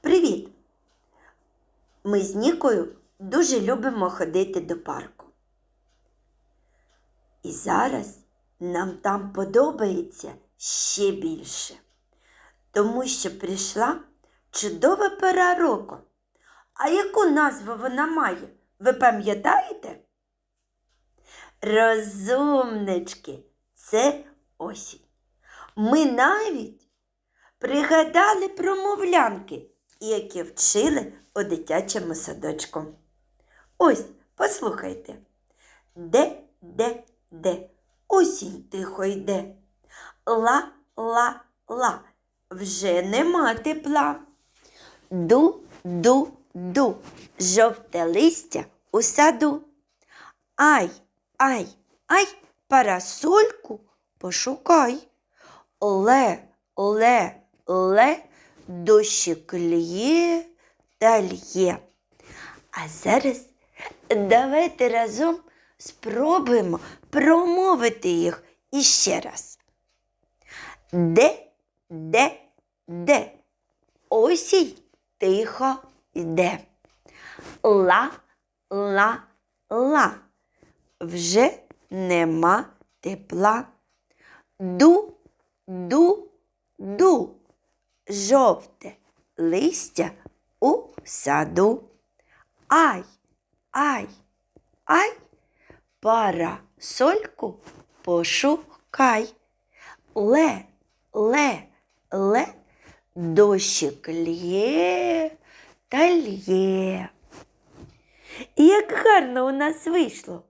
Привіт! Ми з Нікою дуже любимо ходити до парку. І зараз нам там подобається ще більше, тому що прийшла чудова пора року. А яку назву вона має? Ви пам'ятаєте? Розумнички, це осінь. Ми навіть пригадали промовлянки, які вчили у дитячому садочку. Ось, послухайте. Де, де, де, осінь тихо йде. Ла, ла, ла, вже нема тепла. Ду, ду, ду, жовте листя у саду. Ай, ай, ай, парасольку пошукай. Ле, ле, ле, дощик лє та лє. А зараз давайте разом спробуємо промовити їх іще раз. Де, де, де? Осінь тихо йде. Ла, ла, ла. Вже нема тепла. Ду, ду. Жовте листя у саду. Ай, ай, ай, парасольку пошукай. Ле, ле, ле, дощик лє та лє. Як гарно у нас вийшло.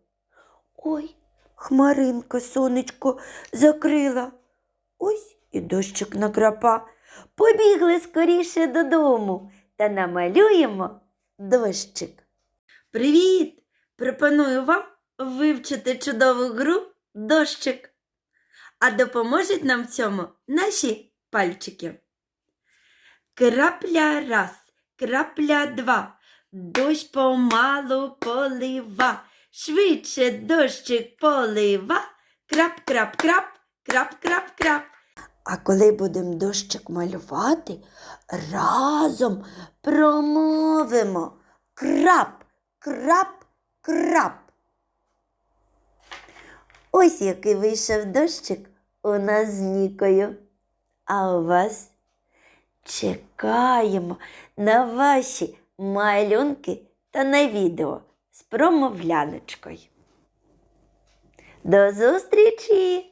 Ой, хмаринка сонечко закрила. Ось і дощик накрапа. Побігли скоріше додому та намалюємо дощик. Привіт! Пропоную вам вивчити чудову гру дощик. А допоможуть нам в цьому наші пальчики. Крапля раз, крапля два, дощ помалу полива, швидше дощик полива, крап, крап, А коли будемо дощик малювати, разом промовимо крап, крап, крап. Ось який вийшов дощик у нас з Нікою. А у вас чекаємо на ваші малюнки та на відео з промовляночкою. До зустрічі!